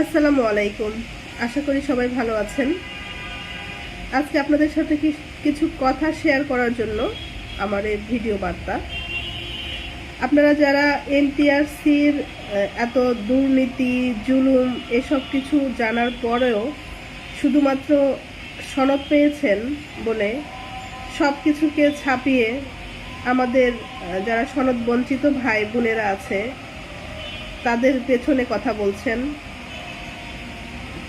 আসসালামু আলাইকুম। আশা করি সবাই ভালো আছেন। আজকে আপনাদের সাথে কিছু কথা শেয়ার করার জন্য আমার এই ভিডিও বার্তা। আপনারা যারা এনটিআরসির এত দুর্নীতি, জুলুম এসব কিছু জানার পরেও শুধুমাত্র সনদ পেয়েছেন বলে সব কিছুকে ছাপিয়ে আমাদের যারা সনদ বঞ্চিত ভাই বোনেরা আছে, তাদের পেছনে কথা বলছেন।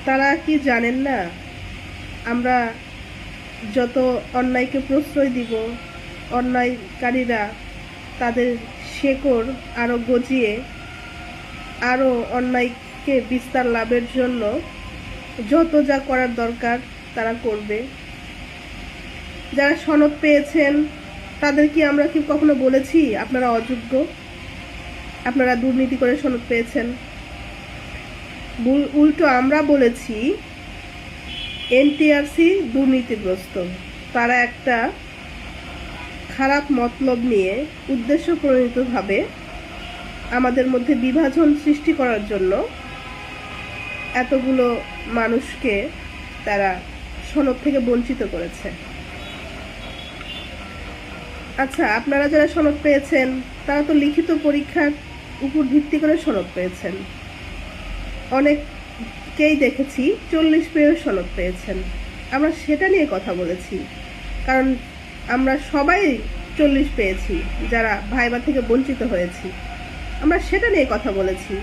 তারা কি জানেন না? আমরা যত অন্যায়কে প্রশ্রয় দিব, অন্যায়কারীরা তাদের শেকড় আরও গজিয়ে আরও অন্যায়কে বিস্তার লাভের জন্য যত যা করার দরকার তারা করবে। যারা সনদ পেয়েছেন, তাদের কি আমরা কি কখনো বলেছি আপনারা অযোগ্য? আপনারা দুর্নীতি করে সনদ পেয়েছেন। উল্টো আমরা বলেছি, এনটিআরসি দুর্নীতিগ্রস্ত। তারা একটা খারাপ মতলব নিয়ে উদ্দেশ্য প্রণীতভাবে আমাদের মধ্যে বিভাজন সৃষ্টি করার জন্য এতগুলো মানুষকে তারা সনদ থেকে বঞ্চিত করেছে। আচ্ছা আপনারা যারা সনদ পেয়েছেন, তারা তো লিখিত পরীক্ষার উপর ভিত্তি করে সনদ পেয়েছেন। অনেককেই দেখেছি, চল্লিশ পেয়েও সনদ পেয়েছেন। আমরা সেটা নিয়ে কথা বলেছি। কারণ আমরা সবাই চল্লিশ পেয়েছি, যারা ভাইবা থেকে বঞ্চিত হয়েছি। আমরা সেটা নিয়ে কথা বলেছি।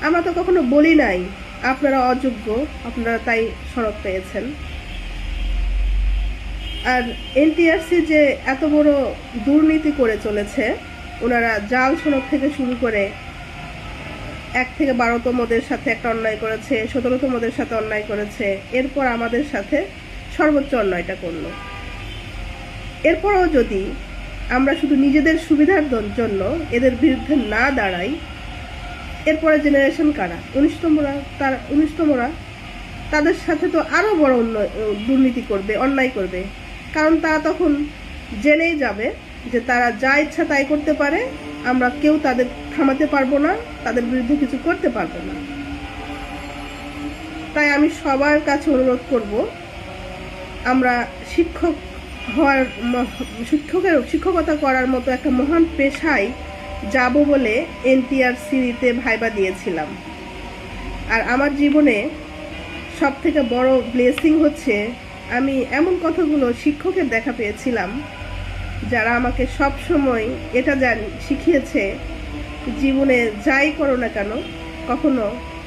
আমরা তো কখনো বলি নাই, আপনারা অযোগ্য, আপনারা তাই সনদ পেয়েছেন। আর এনটিআরসি যে এত বড় দুর্নীতি করে চলেছে, ওনারা জাল সনদ থেকে শুরু করে এক থেকে বারোতমদের সাথে একটা অন্যায় করেছে সতেরোতমদের সাথে অন্যায় করেছে। এরপর আমাদের সাথে সর্বোচ্চ অন্যায়টা করল। এরপরও যদি আমরা শুধু নিজেদের সুবিধার জন্য এদের বিরুদ্ধে না দাঁড়াই এরপরে জেনারেশন কারা? উনিশতমরা তারা, উনিশতমরা তাদের সাথে তো আরও বড় দুর্নীতি করবে, অন্যায় করবে। কারণ তারা তখন জেনেই যাবে। যে তারা যা ইচ্ছা তাই করতে পারে, আমরা কেউ তাদের থামাতে পারব না, তাদের বিরুদ্ধে কিছু করতে পারব না। তাই আমি সবার কাছে অনুরোধ করব, আমরা শিক্ষক হওয়ার শিক্ষকের শিক্ষকতা করার মতো একটা মহান পেশায় যাব বলে এনটিআরসিতে ভাইবা দিয়েছিলাম। আর আমার জীবনে সব থেকে বড় ব্লেসিং হচ্ছে, আমি এমন কথাগুলো শিক্ষকের দেখা পেয়েছিলাম যারা আমাকে সব সময় এটা জানি শিখিয়েছে জীবনে যাই করো না কেন কখনো